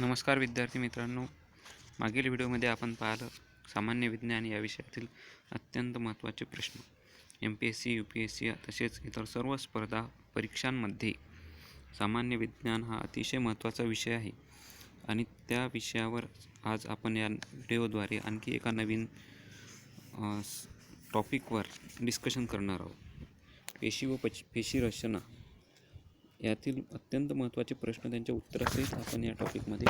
नमस्कार विद्यार्थी मित्रांनो. मागील व्हिडिओमध्ये आपण पाहिलं सामान्य विज्ञान या विषयातील अत्यंत महत्त्वाचे प्रश्न. M P S C U P S C तसेच इतर सर्व स्पर्धा परीक्षांमध्ये सामान्य विज्ञान हा अतिशय महत्त्वाचा विषय आहे. आणि त्या विषयावर आज आपण या व्हिडिओद्वारे आणखी एका नवीन टॉपिकवर डिस्कशन करणार आहोत. पेशी व पच पेशी रचना यातील अत्यंत महत्त्वाचे प्रश्न त्यांच्या उत्तरासहित आपण या टॉपिकमध्ये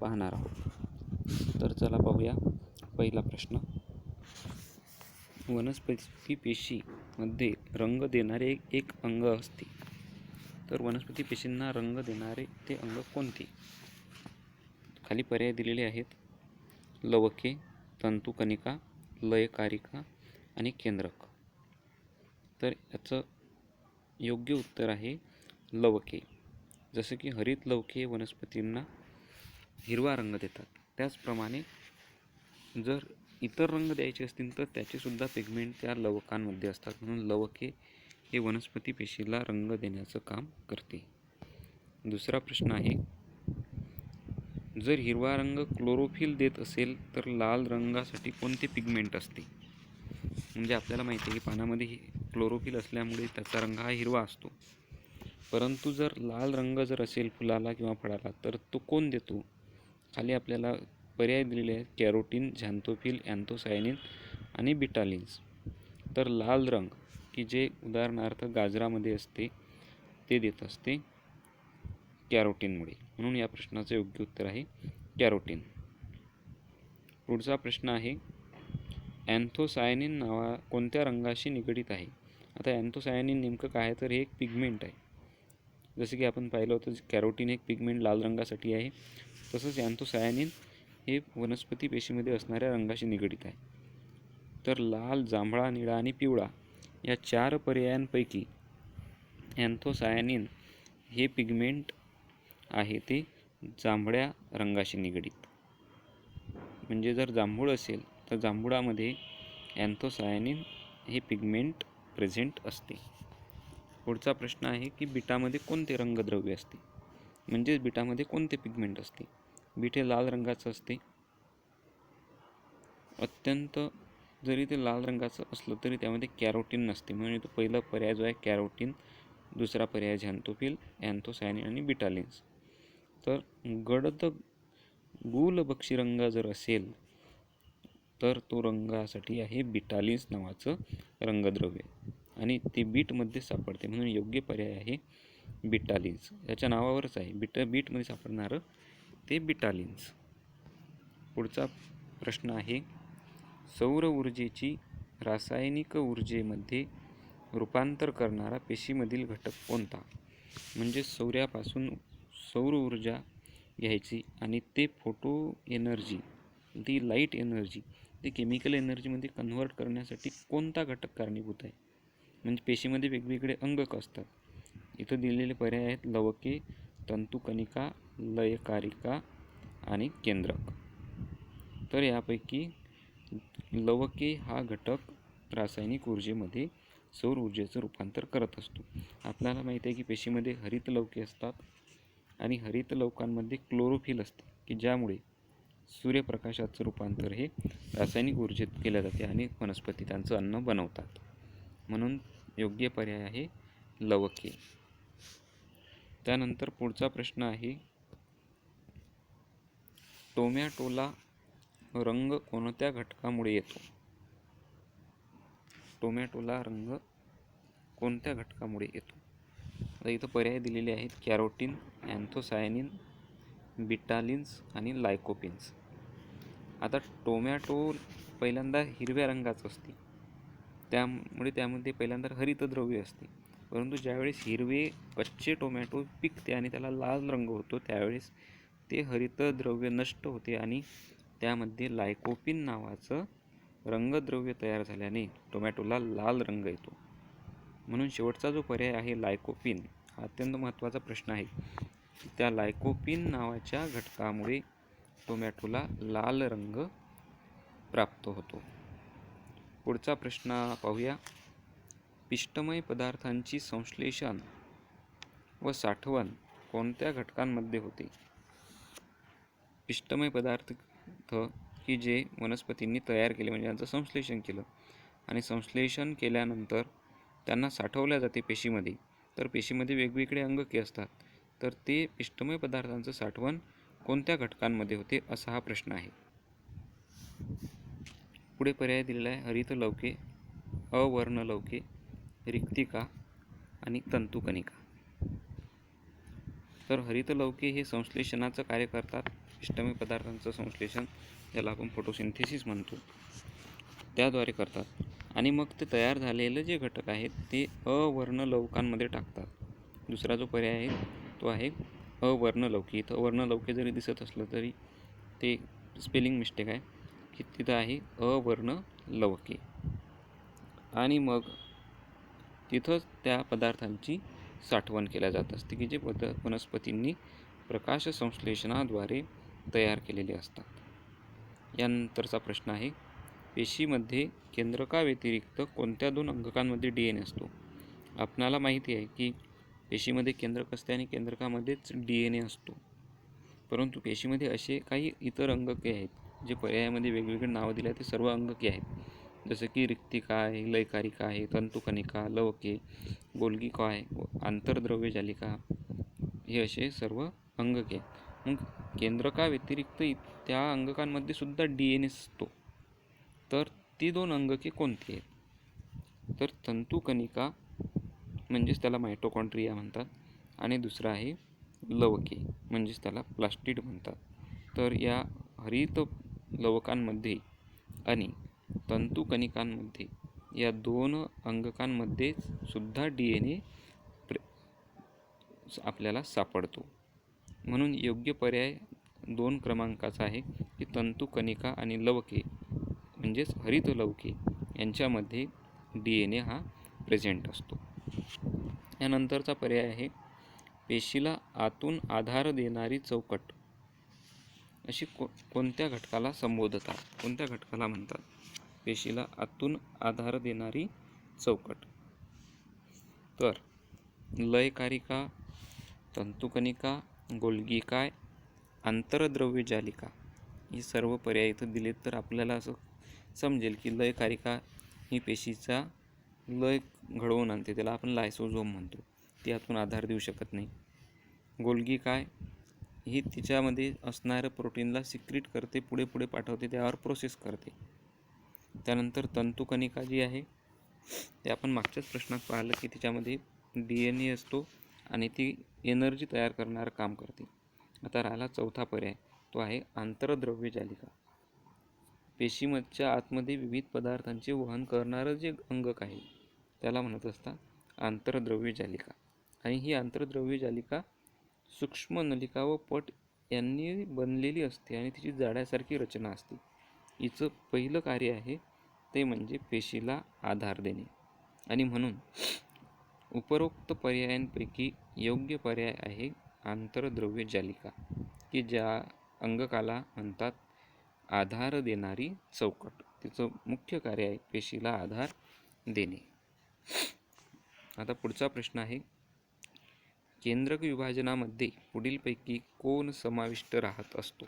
पाहणार आहोत. तर चला पाहूया पहिला प्रश्न. वनस्पती पेशीमध्ये रंग देणारे एक अंग असते. तर वनस्पती पेशींना रंग देणारे ते अंग कोणते? खाली पर्याय दिलेले आहेत. लवके तंतुकणिका लयकारिका आणि केंद्रक. तर याचं योग्य उत्तर आहे लवके जसं की हरित लवके वनस्पतींना हिरवा रंग देतात. त्याचप्रमाणे जर इतर रंग द्यायचे असतील तर त्याचेसुद्धा पिगमेंट त्या लवकांमध्ये असतात. म्हणून लवके हे वनस्पती पेशीला रंग देण्याचं काम करते. दुसरा प्रश्न आहे जर हिरवा रंग क्लोरोफिल देत असेल तर लाल रंगासाठी कोणते पिगमेंट असते? म्हणजे आपल्याला माहिती आहे की पानामध्ये क्लोरोफिल असल्यामुळे त्याचा रंग हा हिरवा असतो. परंतु जर लाल रंग जर असेल फुलाला किंवा फळाला तर तो कोण देतो? खाली आपल्याला पर्याय दिलेले आहेत कॅरोटीन झॅन्थोफिल अँथोसायनिन आणि बिटालिन्स. तर लाल रंग की जे उदाहरणार्थ गाजरामध्ये असते ते देत असते कॅरोटीनमुळे. म्हणून या प्रश्नाचं योग्य उत्तर आहे कॅरोटीन. पुढचा प्रश्न आहे अँथोसायनिन नावा कोणत्या रंगाशी निगडीत आहे? आता अँथोसायनिन नेमकं काय आहे? तर हे एक पिगमेंट आहे. जसं की आपण पाहिलं होतं कॅरोटीन एक पिगमेंट लाल रंगासाठी आहे तसंच अँथोसायनिन हे वनस्पती पेशीमध्ये असणाऱ्या रंगाशी निगडीत आहे. तर लाल जांभळा निळा आणि पिवळा या चार पर्यायांपैकी अँथोसायनिन हे पिगमेंट आहे ते जांभळ्या रंगाशी निगडीत. म्हणजे जर जांभूळ असेल तर जांभुळामध्ये अँथोसायनिन हे पिगमेंट प्रेझेंट असते. पुढचा प्रश्न आहे की बिटामध्ये कोणते रंगद्रव्य असते? म्हणजेच बिटामध्ये कोणते पिगमेंट असते? बीट हे लाल रंगाचं असते. अत्यंत जरी ते लाल रंगाचं असलं तरी त्यामध्ये कॅरोटीन नसते. म्हणजे तो पहिला पर्याय जो आहे कॅरोटीन दुसरा पर्याय झॅन्थोफिल अँथोसायनिन आणि बिटालिन्स. तर गडद गुलबक्षी रंग जर असेल तर तो रंगासाठी आहे बिटालिन्स नावाचं रंगद्रव्य. आणि ती बीटमध्ये सापडते. म्हणून योग्य पर्याय आहे बिटालिन्स याच्या नावावरच आहे. बिट बीटमध्ये सापडणारं ते बिटालिन्स पुढचा प्रश्न आहे सौर ऊर्जेची रासायनिक ऊर्जेमध्ये रूपांतर करणारा पेशीमधील घटक कोणता? म्हणजे सौर्यापासून सौर ऊर्जा घ्यायची आणि ते फोटो एनर्जी ती लाइट एनर्जी ती केमिकल एनर्जीमध्ये कन्व्हर्ट करण्यासाठी कोणता घटक कारणीभूत आहे? म्हणजे पेशीमध्ये वेगवेगळे अंगक असतात इथं दिलेले पर्याय आहेत लवके तंतुकणिका लयकारिका आणि केंद्रक. तर यापैकी लवके हा घटक रासायनिक ऊर्जेमध्ये सौर ऊर्जेचं रूपांतर करत असतो. आपल्याला माहिती आहे की पेशीमध्ये हरित लवके असतात आणि हरित लवकांमध्ये क्लोरोफिल असते की ज्यामुळे सूर्यप्रकाशाचं रूपांतर हे रासायनिक ऊर्जेत केलं जाते आणि वनस्पती त्यांचं अन्न बनवतात. म्हणून योग्य पर्याय आहे लवके. त्यानंतर पुढचा प्रश्न आहे टोमॅटोला रंग कोणत्या घटकामुळे येतो? टोमॅटोला रंग कोणत्या घटकामुळे येतो? आता इथं पर्याय दिलेले आहेत कॅरोटीन अँथोसायनिन बिटालिन्स आणि लायकोपिन्स. आता टोमॅटो पहिल्यांदा हिरव्या रंगाचं असते त्यामुळे त्यामध्ये पहिल्यांदा हरितद्रव्य असते परंतु ज्यावेळेस हिरवे कच्चे टोमॅटो पिकते आणि त्याला लाल रंग होतो त्यावेळेस ते हरितद्रव्य नष्ट होते आणि त्यामध्ये लायकोपिन नावाचं रंगद्रव्य तयार झाल्याने टोमॅटोला लाल रंग येतो. म्हणून शेवटचा जो पर्याय आहे लायकोपिन हा अत्यंत महत्त्वाचा प्रश्न आहे. त्या लायकोपिन नावाच्या घटकामुळे टोमॅटोला लाल रंग प्राप्त होतो. पुढचा प्रश्न पाहूया. पिष्टमय पदार्थांची संश्लेषण व साठवण कोणत्या घटकांमध्ये होते? पिष्टमय पदार्थ की जे वनस्पतींनी तयार केले म्हणजे त्यांचं संश्लेषण केलं आणि संश्लेषण केल्यानंतर त्यांना साठवल्या जाते पेशीमध्ये. तर पेशीमध्ये वेगवेगळे अंगके असतात. तर ते पिष्टमय पदार्थांचं साठवण कोणत्या घटकांमध्ये होते असा हा प्रश्न आहे. पुढे पर्याय दिलेला आहे. हरित लवके अवर्ण लवके रिक्तिका आणि तंतुकणिका तर हरित लवके हे संश्लेषणाचं कार्य करतात. इष्टमी पदार्थांचं संश्लेषण ज्याला आपण फोटोसिंथेसिस म्हणतो. त्याद्वारे करतात. आणि मग ते तयार झालेलं जे घटक आहेत ते अवर्ण लवकांमध्ये टाकतात. दुसरा जो पर्याय आहे तो आहे अवर्णलौकी इथं वर्णलौके जरी दिसत असलं तरी ते स्पेलिंग मिस्टेक आहे. तिथं आहे? अवर्ण लवके. आणि मग तिथंच त्या पदार्थांची साठवण केल्या जात असते की जे पद वनस्पतींनी प्रकाश संश्लेषणाद्वारे तयार केलेले असतात. यानंतरचा प्रश्न आहे पेशीमध्ये केंद्रकाव्यतिरिक्त कोणत्या दोन अंगकांमध्ये डी एन ए असतो? आपणाला माहिती आहे की पेशीमध्ये केंद्रक असते आणि केंद्रकामध्येच डी एन ए असतो. परंतु पेशीमध्ये असे काही इतर अंगके आहेत जे पर्यायामध्ये वेगवेगळे नावं दिले आहेत ते सर्व अंगके आहेत. जसं की रिक्तिका आहे लयकारिका आहे तंतुकणिका लवके गोलगिका आहे व आंतरद्रव्य जालिका हे असे सर्व अंगके आहेत. मग केंद्रका व्यतिरिक्त त्या अंगकांमध्ये सुद्धा डी एन एस असतो. तर ती दोन अंगके कोणती आहेत? तर तंतुकणिका म्हणजेच त्याला मायटोकॉन्ट्रिया म्हणतात आणि दुसरा आहे लवके म्हणजेच त्याला प्लास्टिड म्हणतात. तर या हरित लवकांमध्ये आणि तंतुकणिकांमध्ये. या दोन अंगकांमध्ये सुद्धा डी एन ए प्र आपल्याला सापडतो. म्हणून योग्य पर्याय दोन क्रमांकाचा आहे की तंतुकणिका आणि लवके म्हणजेच हरित लवके यांच्यामध्ये डी एन ए हा प्रेझेंट असतो. यानंतरचा पर्याय आहे पेशीला आतून आधार देणारी चौकट. अशी को कोणत्या घटकाला संबोधतात? कोणत्या घटकाला म्हणतात? पेशीला आतून आधार देणारी चौकट. तर लयकारिका तंतुकणिका गोलगिकाय आंतरद्रव्य जालिका ही सर्व पर्याय इथं दिलेत तर आपल्याला असं समजेल की लयकारिका ही पेशीचा लय घडवून आणते. त्याला आपण लायसोझोम म्हणतो. ती आतून आधार देऊ शकत नाही. गोलगी काय ही तिच्यामध्ये असणारं प्रोटीनला सिक्रीट करते पुढे पुढे पाठवते त्यावर प्रोसेस करते. त्यानंतर तंतुकणिका जी आहे ते आपण मागच्याच प्रश्नात पाहिलं की तिच्यामध्ये डी एन ए असतो आणि ती एनर्जी तयार करणारं काम करते. आता राहिला चौथा पर्याय तो आहे आंतरद्रव्य जालिका. पेशीमच्या आतमध्ये विविध पदार्थांचे वहन करणारं जे अंगक आहे त्याला म्हणत असता आंतरद्रव्य जालिका. आणि ही आंतरद्रव्य जालिका सूक्ष्म नलिका व पट यांनी बनलेली असते आणि तिची जाड्यासारखी रचना असते. हिचं पहिलं कार्य आहे ते म्हणजे पेशीला आधार देणे. आणि म्हणून उपरोक्त पर्यायांपैकी योग्य पर्याय आहे आंतरद्रव्य जालिका की ज्या अंगकाला म्हणतात आधार देणारी चौकट. तिचं मुख्य कार्य आहे पेशीला आधार देणे. आता पुढचा प्रश्न आहे केंद्रक विभाजनामध्ये पुढीलपैकी कोण समाविष्ट राहत असतो?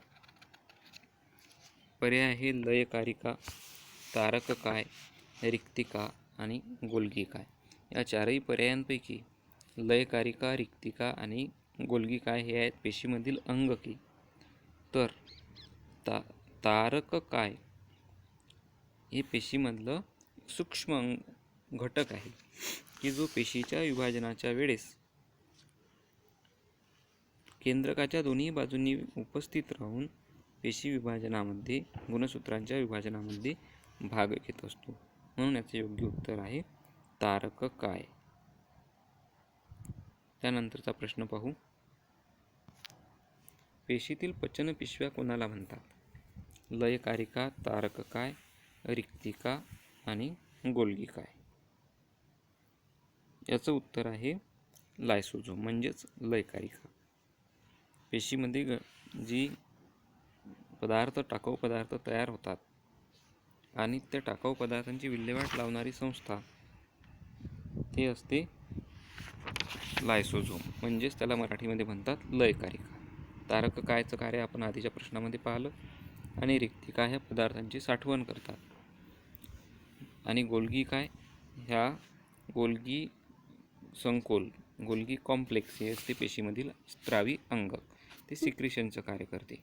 पर्याय आहे लयकारिका तारककाय रिक्तिका आणि गोल्गिकाय या चारही पर्यायांपैकी लयकारिका रिक्तिका आणि गोल्गिकाय हे आहेत पेशीमधील अंगकी तर ता तारक काय? हे पेशीमधलं सूक्ष्म अंग घटक आहे की जो पेशीच्या विभाजनाच्या वेळेस केंद्रकाच्या दोन्ही बाजूंनी उपस्थित राहून पेशी विभाजनामध्ये गुणसूत्रांच्या विभाजनामध्ये भाग घेत असतो. म्हणून याचे योग्य उत्तर आहे तारक काय? त्यानंतरचा प्रश्न पाहू. पेशीतील पचन पिशव्या कोणाला म्हणतात? लयकारिका तारक काय? रिक्तिका आणि गोलगी काय? याचं उत्तर आहे लायसोझोम म्हणजेच लयकारिका. पेशीमध्ये ग जी पदार्थ टाकाऊ पदार्थ तयार होतात आणि त्या टाकाऊ पदार्थांची विल्हेवाट लावणारी संस्था ते असते लायसोझोम. म्हणजेच त्याला मराठीमध्ये म्हणतात लयकारिका. तारक कायचं कार्य आपण आधीच्या प्रश्नामध्ये पाहिलं आणि रिक्तिका ह्या पदार्थांची साठवण करतात. आणि गोलगी काय? ह्या गोलगी संकोल गोलगी कॉम्प्लेक्स हे असते पेशीमधील स्त्रावी अंग. ते सिक्रिशनचं कार्य करते.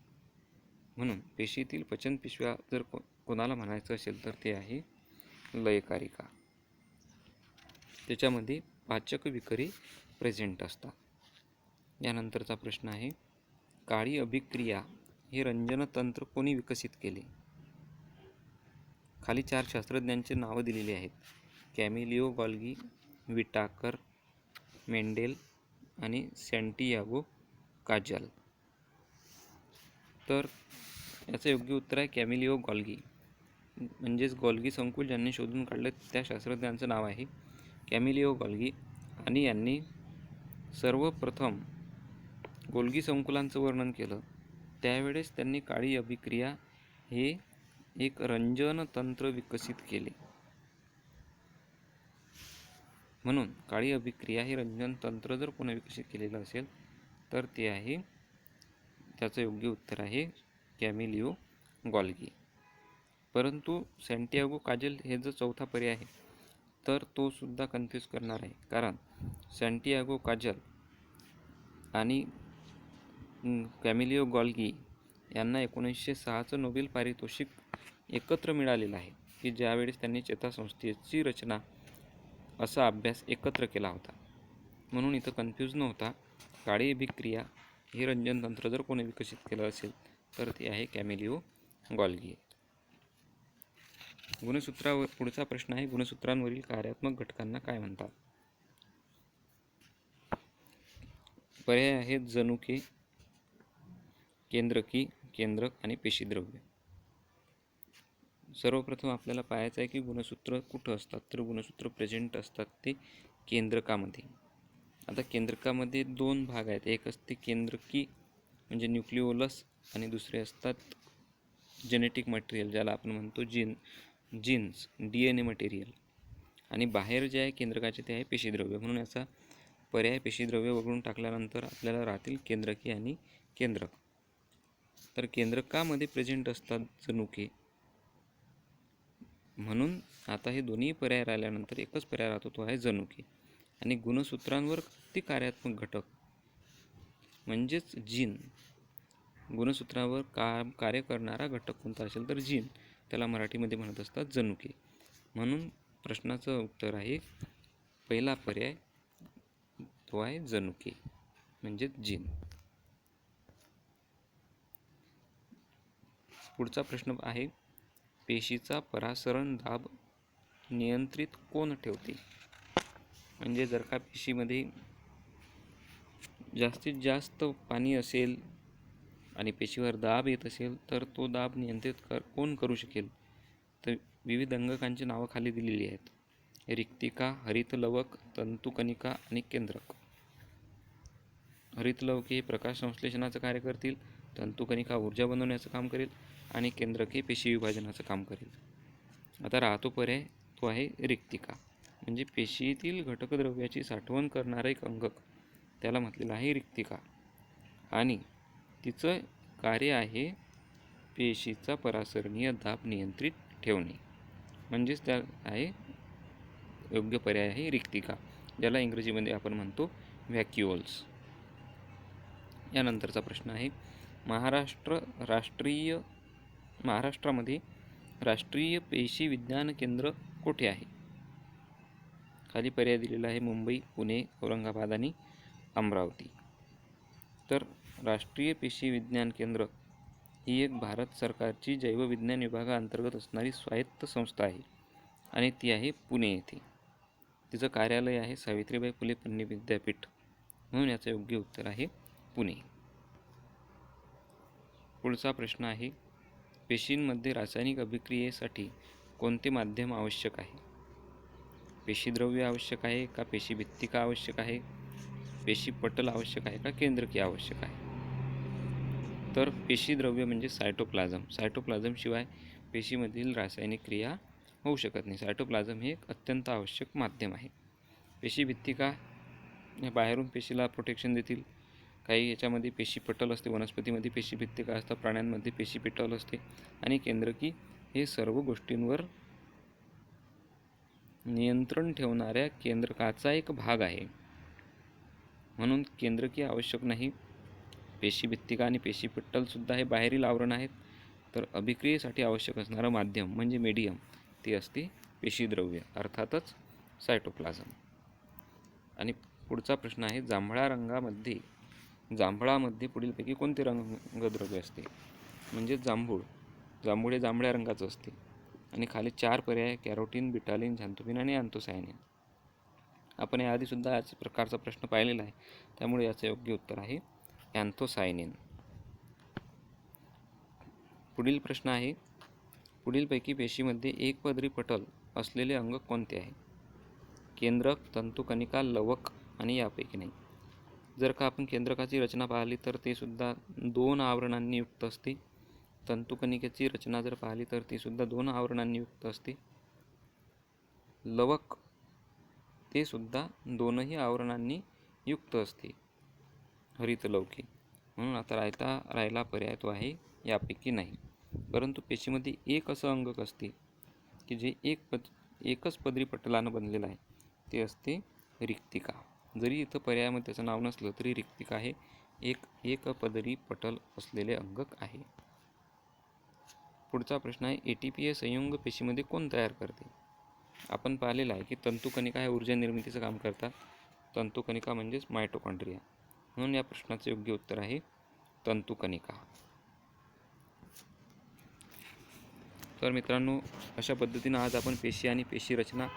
म्हणून पेशीतील पचन पिशव्या जर को कोणाला म्हणायचं असेल तर ते आहे लयकारिका. त्याच्यामध्ये पाचक विकरी प्रेझेंट असतात. यानंतरचा प्रश्न आहे काळी अभिक्रिया हे रंजनतंत्र कोणी विकसित केले? खाली चार शास्त्रज्ञांची नावं दिलेली आहेत. कॅमिलिओ गॉल्गी विटाकर मेंडेल आणि सँटियागो काजल. तर याचं योग्य उत्तर आहे कॅमिलिओ गॉल्गी. म्हणजेच गॉल्गी संकुल ज्यांनी शोधून काढलं त्या शास्त्रज्ञांचं नाव आहे कॅमिलिओ गॉल्गी. आणि यांनी सर्वप्रथम गोल्गी संकुलांचं वर्णन केलं. त्यावेळेस त्यांनी काळी अभिक्रिया हे एक रंजन तंत्र विकसित केले. म्हणून काळी अभिक्रिया हे रंजन तंत्र जर कोणी विकसित केलेलं असेल तर ते आहे त्याचं योग्य उत्तर आहे कॅमिलिओ गॉल्गी. परंतु सँटियागो काजल हे जो चौथा पर्याय आहे तर तो सुद्धा कन्फ्यूज करणार आहे. कारण सँटियागो काजल आणि कॅमिलिओ गॉल्गी यांना एकोणीसशे सहाचं नोबेल पारितोषिक एकत्र मिळालेलं आहे की ज्यावेळेस त्यांनी चेतासंस्थेची रचना असा अभ्यास एकत्र केला होता. म्हणून इथं कन्फ्यूज नव्हता काळी अभिक्रिया हे रंजनतंत्र जर कोणी विकसित केलं असेल तर ते आहे कॅमेलिओ गॉल्गी. गुणसूत्रावर पुढचा प्रश्न आहे गुणसूत्रांवरील कार्यात्मक घटकांना काय म्हणतात? पर्याय आहेत जनुके केंद्रकी केंद्रक आणि पेशीद्रव्य. सर्वप्रथम आपल्याला पाहायचं आहे की गुणसूत्र कुठं असतात? तर गुणसूत्र प्रेझेंट असतात ते केंद्रकामध्ये. आता केंद्रकामध्ये दोन भाग आहेत. एक असते केंद्रकी म्हणजे न्यूक्लिओलस आणि दुसरे असतात जेनेटिक मटेरियल ज्याला आपण म्हणतो gene genes D N A material आणि बाहेर जे आहे केंद्रकाचे ते आहे पेशीद्रव्य. म्हणून याचा पर्याय पेशीद्रव्य वगळून टाकल्यानंतर आपल्याला राहतील केंद्रकी आणि केंद्रक. तर केंद्रकामध्ये प्रेझेंट असतात जनुके. म्हणून आता हे दोन्ही पर्याय राहिल्यानंतर एकच पर्याय राहतो तो आहे जनुके. आणि गुणसूत्रांवर ती कार्यात्मक घटक. म्हणजेच जीन. गुणसूत्रावर काम कार्य करणारा घटक कोणता असेल तर जीन. त्याला मराठीमध्ये म्हणत असतात जनुके. म्हणून प्रश्नाचं उत्तर आहे पहिला पर्याय तो आहे जनुके म्हणजेच जीन. पुढचा प्रश्न आहे पेशीचा परासरण दाब नियंत्रित कोण ठेवते? म्हणजे जर का पेशीमध्ये जास्तीत जास्त पाणी असेल आणि पेशीवर दाब येत असेल तर तो दाब नियंत्रित कर कोण करू शकेल? तर विविध अंगकांची नावं खाली दिलेली आहेत. रिक्तिका हरितलवक तंतुकणिका आणि केंद्रक. हरितलवक हे प्रकाश संश्लेषणाचं कार्य करतील तंतुकणिका ऊर्जा बनवण्याचं काम करेल आणि केंद्रक हे पेशी विभाजनाचं काम करेल. आता राहतो पर्याय तो आहे रिक्तिका. म्हणजे पेशीतील घटकद्रव्याची साठवण करणारं एक अंगक. त्याला म्हटलेलं आहे रिक्तिका. आणि तिचं कार्य आहे पेशीचा परासरणीय दाब नियंत्रित ठेवणे. म्हणजेच त्या आहे योग्य पर्याय आहे रिक्तिका ज्याला इंग्रजीमध्ये आपण म्हणतो व्हॅक्युअल्स. यानंतरचा प्रश्न आहे महाराष्ट्र राष्ट्रीय महाराष्ट्रामध्ये राष्ट्रीय पेशी विज्ञान केंद्र कुठे आहे? खाली पर्याय दिलेला आहे मुंबई पुणे औरंगाबाद आणि अमरावती. तर राष्ट्रीय पेशी विज्ञान केंद्र ही एक भारत सरकारची जैवविज्ञान विभागाअंतर्गत असणारी स्वायत्त संस्था आहे आणि ती आहे पुणे येथे. तिचं कार्यालय आहे सावित्रीबाई फुले पुणे विद्यापीठ म्हणून याचं योग्य उत्तर आहे पुणे. पुढचा प्रश्न आहे पेशींमध्ये रासायनिक अभिक्रियेसाठी कोणते माध्यम आवश्यक आहे? पेशीद्रव्य आवश्यक आहे का? पेशीभित्तिका आवश्यक आहे? पेशीपटल आवश्यक आहे का? केंद्रकी आवश्यक आहे. तर पेशीद्रव्य म्हणजे सायटोप्लाझम. सायटोप्लाझमशिवाय पेशीमधील रासायनिक क्रिया होऊ शकत नाही. सायटोप्लाझम हे एक अत्यंत आवश्यक माध्यम आहे. पेशीभित्तिका हे बाहेरून पेशीला प्रोटेक्शन देतील. काही याच्यामध्ये पेशी पटल असते वनस्पतीमध्ये पेशी भित्तिका असतात प्राण्यांमध्ये पेशीपिटल असते आणि केंद्रकी हे सर्व गोष्टींवर नियंत्रण ठेवणाऱ्या केंद्रकाचा एक भाग आहे. म्हणून केंद्रकी आवश्यक नाही. पेशी भित्तिका आणि पेशीपट्टलसुद्धा हे बाहेरील आवरण आहेत. तर अभिक्रियेसाठी आवश्यक असणारं माध्यम म्हणजे मीडियम. ती असते पेशीद्रव्य अर्थातच सायटोप्लाझम. आणि पुढचा प्रश्न आहे जांभळा रंगामध्ये जांभळामध्ये पुढीलपैकी कोणते रंगद्रव्य असते? म्हणजे जांभूळ. जांभूळ हे जांभळ्या रंगाचं असते. आणि खाली चार पर्याय कॅरोटीन बिटालिन झॅन्थोपिन आणि अँथोसायनिन. आपण याआधीसुद्धा याच प्रकारचा प्रश्न पाहिलेला आहे. त्यामुळे याचं योग्य उत्तर आहे अँथोसायनिन. पुढील प्रश्न आहे पुढीलपैकी पेशीमध्ये एक पदरी पटल असलेले अंग कोणते आहे? केंद्रक तंतुकणिका लवक आणि यापैकी नाही. जर का आपण केंद्रकाची रचना पाहिली तर ते सुद्धा दोन आवरणांनी युक्त असते. तंतुकणिकेची रचना जर पाहिली तर ती सुद्धा दोन आवरणांनी युक्त असते. लवक ते सुद्धा दोनही आवरणांनी युक्त असते. हरितलौकी म्हणून आता राहता राहिला पर्याय तो आहे यापैकी नाही. परंतु पेशीमध्ये एक असं अंगक असते की जे एक पद एकच पदरी पटलानं बनलेलं आहे ते असते रिक्तिका. जरी इथं पर्यायामध्ये त्याचं नाव नसलं तरी रिक्तिका हे एक एक पदरी पटल असलेले अंगक आहे. पुढचा प्रश्न आहे ए टी पी हे संयुग पेशीमध्ये कोण तयार करते? आपण पाहिलेलं आहे की तंतुकणिका हे ऊर्जा निर्मितीचं काम करतात. तंतुकणिका म्हणजेच मायटोकॉन्ड्रिया म्हणून या प्रश्नाचं योग्य उत्तर आहे तंतुकणिका. तर मित्रांनो अशा पद्धतीनं आज आपण पेशी आणि पेशी रचना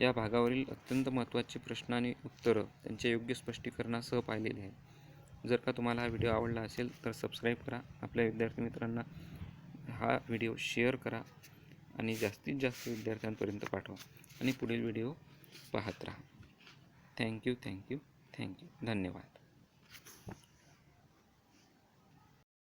या भागावरील अत्यंत महत्त्वाचे प्रश्न आणि उत्तरं त्यांच्या योग्य स्पष्टीकरणासह पाहिलेले आहेत. जर का तुम्हाला हा व्हिडिओ आवडला असेल तर सबस्क्राईब करा. आपल्या विद्यार्थी मित्रांना हा व्हिडिओ शेअर करा आणि जास्तीत जास्त विद्यार्थ्यांपर्यंत पाठवा आणि पुढील व्हिडिओ पाहत राहा. थँक्यू थँक्यू थँक्यू धन्यवाद.